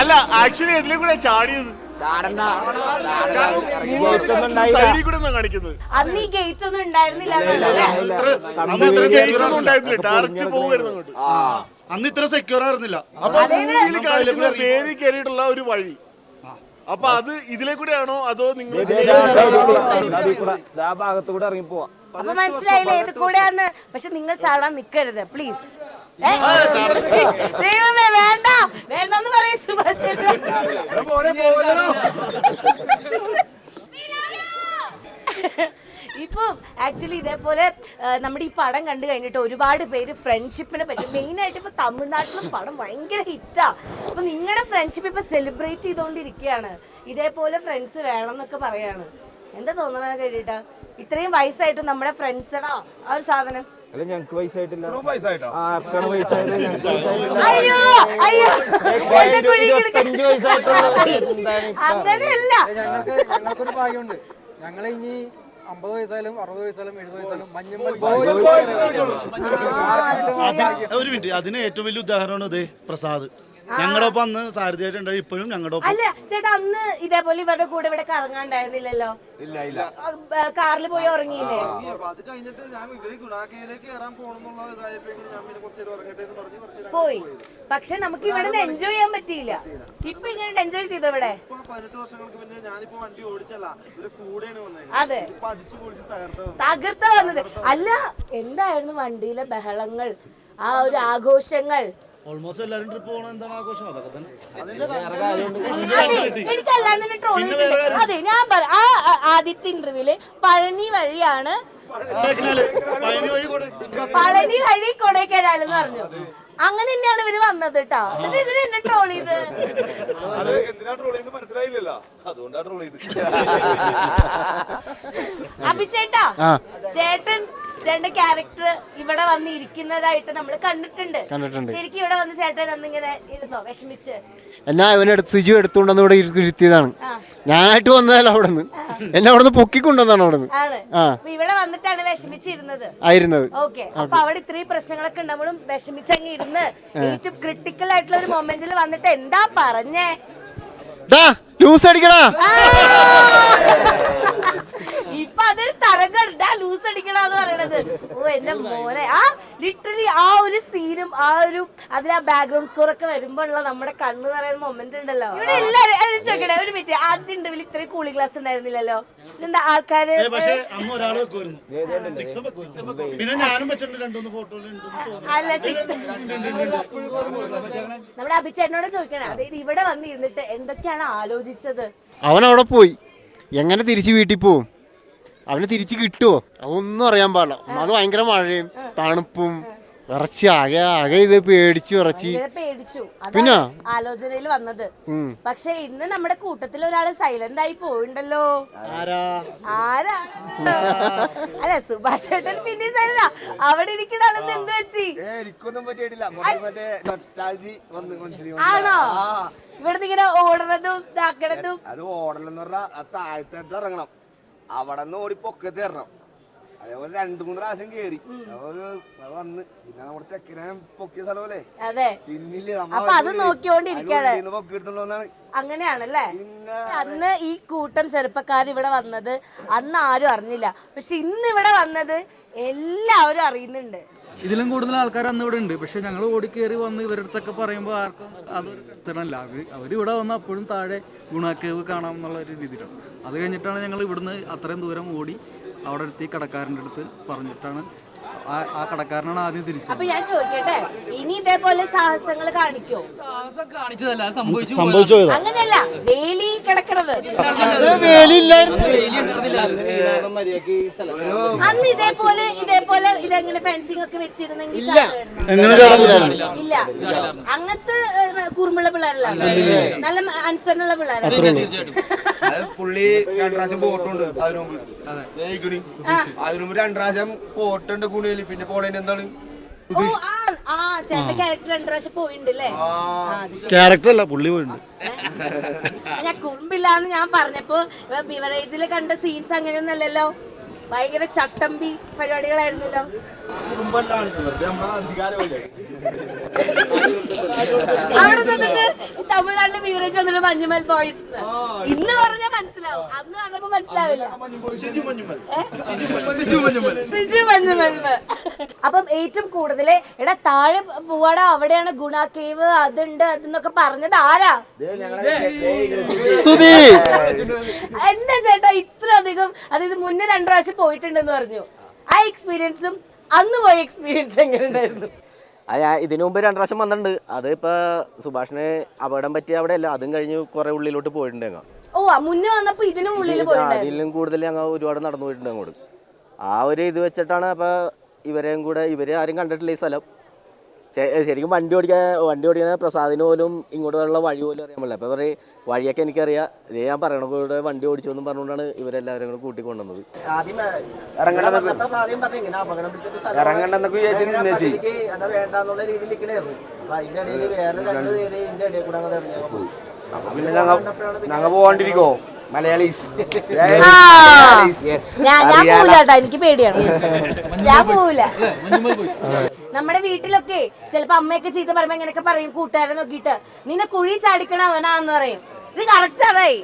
അല്ല ആക്ച്വലി ഇതിലെ കൂടെ ചാടിയത്. സൈഡിൽ കൂടെ ഒന്നും കാണിക്കുന്നത്. അന്ന് ഈ ഒന്നും ഉണ്ടായിരുന്നില്ല അന്ന് ഇത്ര ഗേറ്റ് ഒന്നും ഉണ്ടായിരുന്നില്ല ഡയറക്റ്റ് പോകുമായിരുന്നു അങ്ങോട്ട്. അന്ന് ഇത്ര സെക്യൂർ ആയിരുന്നില്ല. അപ്പൊ മൂവിയിൽ കാണിക്കുന്ന കയറിയിട്ടുള്ള ഒരു വഴി. അപ്പൊ അത് ഇതിലെ കൂടെയാണോ അതോ നിങ്ങൾ ഭാഗത്തുകൂടെ ഇറങ്ങി പോവാ അപ്പൊ മനസ്സിലായില്ലേ ഇത് കൂടെയാന്ന്? പക്ഷെ നിങ്ങൾ ചാടാൻ നിക്കരുത് പ്ലീസ് ദൈവമേ വേണ്ട. വേണ്ടെന്ന് പറയും സുഭാഷ് ചേട്ടാ. ഇപ്പം ആക്ച്വലി ഇതേപോലെ നമ്മുടെ ഈ പടം കണ്ടു കഴിഞ്ഞിട്ട് ഒരുപാട് പേര് ഫ്രണ്ട്ഷിപ്പിനെ പറ്റി മെയിൻ ആയിട്ട് ഇപ്പൊ തമിഴ്നാട്ടിലും പടം ഭയങ്കര ഹിറ്റാ. അപ്പൊ നിങ്ങളുടെ ഫ്രണ്ട്ഷിപ്പ് ഇപ്പൊ സെലിബ്രേറ്റ് ചെയ്തുകൊണ്ടിരിക്കുകയാണ് ഇതേപോലെ ഫ്രണ്ട്സ് വേണം എന്നൊക്കെ പറയാണ്. എന്താ തോന്നണ കേട്ടിട്ടാ? ഇത്രയും വയസ്സായിട്ടും നമ്മുടെ ഫ്രണ്ട്സടാ ആ ഒരു സാധനം. അയ്യോ അയ്യോ. പൈസ ആയിട്ടില്ല അങ്ങനെയല്ല. ഞങ്ങൾക്ക് ഞങ്ങൾക്കൊരു ഭാഗ്യമുണ്ട്. ഞങ്ങൾ ഇനി അമ്പത് വയസ്സായാലും അറുപത് വയസ്സായാലും എഴുപത് വയസ്സായാലും മഞ്ഞമ്മൽ ഒരു മിനിറ്റ് അതിന് ഏറ്റവും വലിയ ഉദാഹരണമാണ് ഇത് പ്രസാദ്. ഞങ്ങളുടെ ഒപ്പം അന്ന് സാരഥിയായിട്ട് ഇപ്പോഴും ഞങ്ങളുടെ ഒപ്പം അല്ല ചേട്ടാ അന്ന് ഇതേപോലെ ഇവരുടെ കൂടെ ഇവിടെ കറങ്ങാണ്ടായിരുന്നില്ലല്ലോ ഇല്ല ഇല്ല. കാറിൽ പോയി ഉറങ്ങിയില്ലേ? അത് കഴിഞ്ഞിട്ട് ഞാൻ ഇവർ ഗുണാക്കയിലേക്ക് കയറാൻ പോകണമെന്നുള്ള ഇതായപ്പോഴേക്കും ഞാൻ പിന്നെ കുറച്ച് നേരം ഉറങ്ങട്ടെ എന്ന് പറഞ്ഞ് കുറച്ച് നേരം പോയി. പക്ഷെ നമുക്ക് ഇവിടെ എൻജോയ് ചെയ്യാൻ പറ്റിയില്ല. ഇപ്പൊ ഇങ്ങനെ എൻജോയ് ചെയ്തു ഇവിടെ? ഇപ്പൊ പതിനെട്ട് വർഷങ്ങൾക്ക് പിന്നെ ഞാനിപ്പോ വണ്ടി ഓടിച്ചല്ല ഇവർ കൂടെയാണ് വന്നത് അതെ. ഇപ്പൊ അടിച്ചു പൊളിച്ച് തകർത്ത തകർത്ത വന്നത്. അല്ല എന്തായിരുന്നു വണ്ടിയിലെ ബഹളങ്ങൾ? ആ ഒരു ആഘോഷങ്ങൾ? ഓൾമോസ്റ്റ് എല്ലാവരും ട്രിപ്പ് പോകണം എന്താണ് ആഘോഷം? അതൊക്കെ തന്നെ. തന്നെ ട്രോൾ അതെ ഞാൻ പറ ആ ആദ്യത്തെ ഇന്റർവ്യൂൽ പഴനി വഴിയാണ് പഴനി വഴി കൂടെ പഴനി വഴി കൊടൈക്കനാൽ എന്ന് പറഞ്ഞു. അങ്ങനെ തന്നെയാണ് ഇവർ വന്നത് കേട്ടോ എന്നിട്ട് ഇവർ എന്നെ ട്രോൾ ചെയ്ത്. എന്തിനാ ട്രോൾ മനസ്സിലായില്ലല്ലോ. അതുകൊണ്ടാണ് ട്രോൾ ചെയ്ത്. അഭിചേട്ടാ ചേട്ടൻ ചേട്ടന്റെ ക്യാരക്ടർ ഇവിടെ വന്ന് ഇരിക്കുന്നതായിട്ട് നമ്മൾ കണ്ടിട്ടുണ്ട്. കണ്ടിട്ടുണ്ട്. ശരിക്കും ഇവിടെ വന്ന് ചേട്ടൻ അന്നിങ്ങനെ ഇരുന്നോ? വിഷമിച്ച്. എന്നാ അവനെടുത്ത് സിജു എടുത്തുകൊണ്ടെന്ന് ഇവിടെ ഇരുത്തി- ഇരുത്തിയതാണ്. ഞാനായിട്ട് വന്നതല്ല അവിടെ നിന്ന് എന്നെ അവിടെ നിന്ന് പൊക്കിക്കൊണ്ടുവന്നാണ് അവിടെ നിന്ന് ആണ്. ആ. അപ്പൊ ഇവിടെ വന്നിട്ടാണ് വിഷമിച്ചിരുന്നത്. ആയിരുന്നത്. ഓക്കെ. അപ്പൊ അവിടെ ഇത്രയും പ്രശ്നങ്ങളൊക്കെ ഉണ്ടാവുമ്പോഴും വിഷമിച്ചങ്ങ് ഇരുന്ന് ഏറ്റവും ക്രിട്ടിക്കൽ ആയിട്ടുള്ള ഒരു മൊമെന്റിൽ വന്നിട്ട് എന്താ പറഞ്ഞേ? ഡാ ലൂസ് അടിക്കടാ. ഇപ്പൊ അതൊരു തരംഗം ലൂസ് അടിക്കണമെന്ന് പറയണത്. ഓ എന്റെ മോനെ. ആ ലിറ്ററലി ആ ഒരു സീനും ആ ഒരു അതിൽ ആ ബാക്ക്ഗ്രൗണ്ട് സ്കോർ ഒക്കെ വരുമ്പോ ഉള്ള നമ്മുടെ കണ്ണ് നിറയുന്ന മൊമെന്റ് ഉണ്ടല്ലോ. ഇവിടെ എല്ലാരും ഒരു മിനിറ്റ് ആദ്യം ഇന്റർവ്യൂൽ ഇത്രയും കൂളിംഗ് ക്ലാസ് ഉണ്ടായിരുന്നില്ലല്ലോ. എന്താ ആൾക്കാര്? അല്ല സിക്സ് നമ്മുടെ അഭിചേട്ടനോട് ചോദിക്കണം അതായത് ഇവിടെ വന്നിരുന്നിട്ട് എന്തൊക്കെയാണ് ആലോചിച്ചത്? അവൻ അവിടെ പോയി. എങ്ങനെ തിരിച്ച് വീട്ടിൽ പോവും? അവനെ തിരിച്ച് കിട്ടുമോ അതൊന്നും അറിയാൻ പാടില്ല. അത് ഭയങ്കര മഴയും തണുപ്പും വിറച്ച് ആകെ ആകെ ഇത് പേടിച്ചു ഇറച്ചി. പേടിച്ചു. പിന്നെ? ആലോചനയിൽ വന്നത്. പക്ഷെ ഇന്ന് നമ്മുടെ കൂട്ടത്തിൽ ഒരാൾ സൈലന്റ് ആയി പോയിണ്ടല്ലോ. ആരാ? ആരാണത് അല്ല സുഭാഷ് ചേട്ടൻ പിന്നെ സൈലന്റ് അവിടെ ഇരിക്കുന്ന ആളെന്ന് എന്ത് പറ്റി? എനിക്കൊന്നും പറ്റിയിട്ടില്ല. ആണോ? ഇവിടുന്ന് ഇങ്ങനെ ഓടണതും ഇതാക്കണതും? അത് ഓടലെന്ന് പറഞ്ഞാൽ ആ താഴത്തെ ഇറങ്ങണം. അവിടെ നിന്ന് ഓടി പൊക്കത്ത് കയറണം അതേപോലെ രണ്ടു മൂന്ന് പ്രാവശ്യം കേറി. അത് വന്ന്. പിന്നെ നമ്മുടെ ചെക്കനെ പൊക്കിയ സ്ഥലമല്ലേ? അതെ. പിന്നില്ലേ അപ്പൊ അത് നോക്കിക്കൊണ്ടിരിക്കാണ് പൊക്കി എടുത്തോണ്ടാണ് അങ്ങനെയാണല്ലേ? അന്ന് ഈ കൂട്ടം ചെറുപ്പക്കാർ ഇവിടെ വന്നത് അന്ന് ആരും അറിഞ്ഞില്ല. പക്ഷെ ഇന്ന് ഇവിടെ വന്നത് എല്ലാവരും അറിയുന്നുണ്ട്. ഇതിലും കൂടുതൽ ആൾക്കാർ അന്ന് ഇവിടെ ഉണ്ട്. പക്ഷെ ഞങ്ങൾ ഓടി ഓടിക്കേറി വന്ന് ഇവരുടെ അടുത്തൊക്കെ പറയുമ്പോൾ ആർക്കും അതൊരു കൺസേണല്ല അവർ അവരിവിടെ വന്ന് അപ്പോഴും താഴെ ഗുണാക്കേവ് കാണാം എന്നുള്ള ഒരു രീതിയിലാണ്. അത് കഴിഞ്ഞിട്ടാണ് ഞങ്ങൾ ഇവിടുന്ന് അത്രയും ദൂരം ഓടി അവിടെ എത്തി കടക്കാരന്റെ അടുത്ത് പറഞ്ഞിട്ടാണ് ആ ആ കടക്കാരനാണ് ആദ്യം തിരിച്ചത്. അപ്പൊ ഞാൻ ചോദിക്കട്ടെ ഇനി ഇതേപോലെ സാഹസങ്ങൾ കാണിക്കോ? സാഹസം കാണിച്ചതല്ല സംഭവിച്ചു സംഭവിച്ചു പോയതാ. അങ്ങനെയല്ല വേലി കിടക്കണത്. അന്ന് ഇതേപോലെ ഇതേപോലെ ഇതെങ്ങനെ ഫെൻസിങ് ഒക്കെ വെച്ചിരുന്നെങ്കിൽ ചാടുമായിരുന്നോ? എങ്ങനെ ചാടാൻ ഇല്ല. അങ്ങനത്തെ ഏഹ്, കുറുമുള്ള പിള്ളേരല്ല നല്ല അനുസരണമുള്ള പിള്ളേരല്ല അത് പുള്ളി രണ്ടു പ്രാവശ്യം പോട്ടുണ്ട് അതിനു മുമ്പ്. അതിനു മുമ്പ് രണ്ടു പ്രാവശ്യം പോട്ടുണ്ട് കുണിയിൽ പിന്നെ പോണേന് എന്താണ്? ഓ ആ ആ ചേട്ടന്റെ ക്യാരക്ടർ അല്ല പുള്ളി പോയിട്ടുണ്ട് ഞാൻ കുറുമ്പില്ലാന്ന് ഞാൻ പറഞ്ഞപ്പോ ബിവറേജിൽ കണ്ട സീൻസ് അങ്ങനെയൊന്നും അല്ലല്ലോ? ഭയങ്കര ചട്ടമ്പി പരിപാടികളായിരുന്നല്ലോ. അവിടെ നിന്നിട്ട് തമിഴ്നാട്ടിലെ ബീവറേജ് വന്നിട്ട് മഞ്ഞുമൽ ബോയ്സ് ഇന്ന് പറഞ്ഞാൽ മനസ്സിലാവും. അന്ന് പറഞ്ഞപ്പോ മനസ്സിലാവില്ല? സിജു മഞ്ഞുമൽ. അപ്പം ഏറ്റവും കൂടുതൽ എടാ താഴെ പോവാടാ അവിടെയാണ് ഗുണ കേവ് അതുണ്ട് അതെന്നൊക്കെ പറഞ്ഞത് ആരാ? എന്താ ചേട്ടാ ഇത്ര അധികം അതായത് മുന്നേ രണ്ടു പ്രാവശ്യം പോയിട്ടുണ്ടെന്ന് പറഞ്ഞു. ആ എക്സ്പീരിയൻസും അന്ന് പോയ എക്സ്പീരിയൻസ് എങ്ങനെ ഉണ്ടായിരുന്നു? ഞാൻ ഇതിനു മുമ്പ് രണ്ട് പ്രാവശ്യം വന്നിട്ടുണ്ട്. അത് ഇപ്പൊ സുഭാഷിന് അപകടം പറ്റിയ അവിടെ അല്ല അതും കഴിഞ്ഞ് കുറെ ഉള്ളിലോട്ട് പോയിട്ടുണ്ട് ഞങ്ങൾ. ഓ മുന്നേ വന്നപ്പോ ഇതിനും ഉള്ളിൽ അതിലും കൂടുതൽ ഞങ്ങൾ ഒരുപാട് നടന്നു പോയിട്ടുണ്ട് അങ്ങോട്ട്. ആ ഒരു ഇത് വെച്ചിട്ടാണ് അപ്പൊ ഇവരെയും കൂടെ ഇവരെ ആരും കണ്ടിട്ടില്ല ഈ സ്ഥലം. ശരിക്കും വണ്ടി ഓടിക്കാൻ വണ്ടി ഓടിക്കുന്ന പ്രസാദിന് പോലും ഇങ്ങോട്ടുള്ള വഴി പോലും അറിയാൻ പറ്റില്ല. അപ്പോൾ പറയും വഴിയൊക്കെ എനിക്കറിയാം. ഇതേ ഞാൻ പറയണ കൂടെ വണ്ടി ഓടിച്ചു എന്നും പറഞ്ഞുകൊണ്ടാണ് ഇവരെല്ലാവരും കൂടെ കൂട്ടിക്കൊണ്ടുവന്നത്. ആദ്യം ഇറങ്ങണ്ടെന്നൊക്കെ ആദ്യം പറഞ്ഞു ഇങ്ങനെ അപകടം പിടിച്ചിട്ട് സ്ഥലമാണ്. ഇറങ്ങണ്ടെന്നൊക്കെ വിചാരിച്ച് അങ്ങനെ നിന്നേച്ചി. പദ്ധതിക്ക് അത് വേണ്ടാന്നുള്ള രീതിയിൽ നിൽക്കണായിരുന്നു അപ്പൊ അതിന്റെ ഇടയിൽ വേറെ രണ്ട് പേര് ഇതിന്റെ ഇടയിൽ കൂടെ അങ്ങോട്ട് ഇറങ്ങി. അങ്ങ് പോയി പിന്നെ ഞങ്ങ ഞങ്ങ പോവാണ്ടിരിക്കോ മലയാളീസ്. ഞാൻ ഞാൻ പോവില്ല എനിക്ക് പേടിയാണ്. ഞാൻ പോവില്ല. നമ്മുടെ വീട്ടിലൊക്കെ ചിലപ്പോ അമ്മയൊക്കെ ചീത്ത പറയുമ്പോ ഇങ്ങനെയൊക്കെ പറയും കൂട്ടുകാരെ നോക്കിയിട്ട്. നിന്നെ കുഴി ചാടിക്കണ അവനാന്ന് പറയും. ഇത് കറക്റ്റ് അതായി.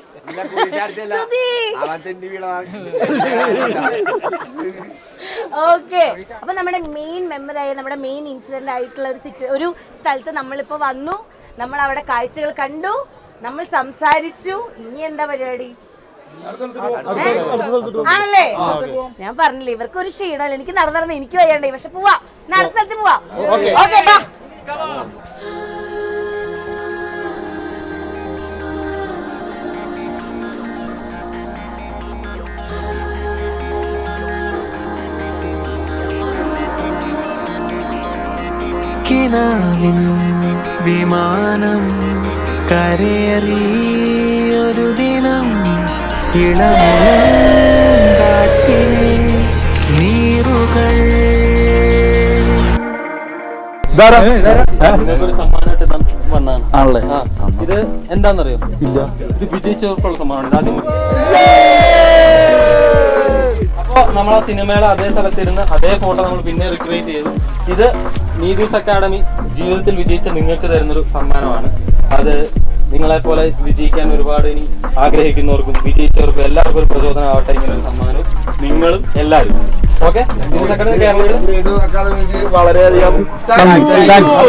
ഓക്കെ. അപ്പൊ നമ്മുടെ മെയിൻ മെമ്മറി ആയ നമ്മുടെ മെയിൻ ഇൻസിഡന്റ് ആയിട്ടുള്ള ഒരു സിറ്റു ഒരു സ്ഥലത്ത് നമ്മളിപ്പോ വന്നു. നമ്മൾ അവിടെ കാഴ്ചകൾ കണ്ടു. നമ്മൾ സംസാരിച്ചു. ഇനി എന്താ പരിപാടി? ആണല്ലേ? ഞാൻ പറഞ്ഞില്ലേ ഇവർക്ക് ഒരു ക്ഷീണമല്ല? എനിക്ക് നടന്നു നടന്ന് എനിക്ക് വയ്യണ്ടേ. പക്ഷെ പോവാ. ഞാൻ അടുത്ത സ്ഥലത്ത് പോവാ. ഓക്കെ ബാ. കിനാവിൻ വിമാനം കരയേറിയൊരു ദിനം ഇളമുളം കാട്ടിലെ നീറുകൾ ആണല്ലേ? ഇത് എന്താണെന്നറിയോ ഇല്ല. ഇത് വിജയിച്ചവർക്കുള്ള സമ്മാനമാണ്. ആദ്യം അപ്പോൾ നമ്മൾ ആ സിനിമയുടെ അതേ സ്ഥലത്തിരുന്ന് അതേ ഫോട്ടോ നമ്മൾ പിന്നെ റിക്രിയേറ്റ് ചെയ്തു. ഇത് നീതൂസ് അക്കാഡമി ജീവിതത്തിൽ വിജയിച്ച നിങ്ങൾക്ക് തരുന്നൊരു സമ്മാനമാണ്. അത് നിങ്ങളെ പോലെ വിജയിക്കാൻ ഒരുപാട് ഇനി ആഗ്രഹിക്കുന്നവർക്കും വിജയിച്ചവർക്കും എല്ലാവർക്കും ഒരു പ്രചോദനമാവട്ടെ ഇങ്ങനെ ഒരു സമ്മാനവും നിങ്ങളും എല്ലാവരും. ഓക്കെ കേരളത്തിൽ. വളരെയധികം താങ്ക്സ്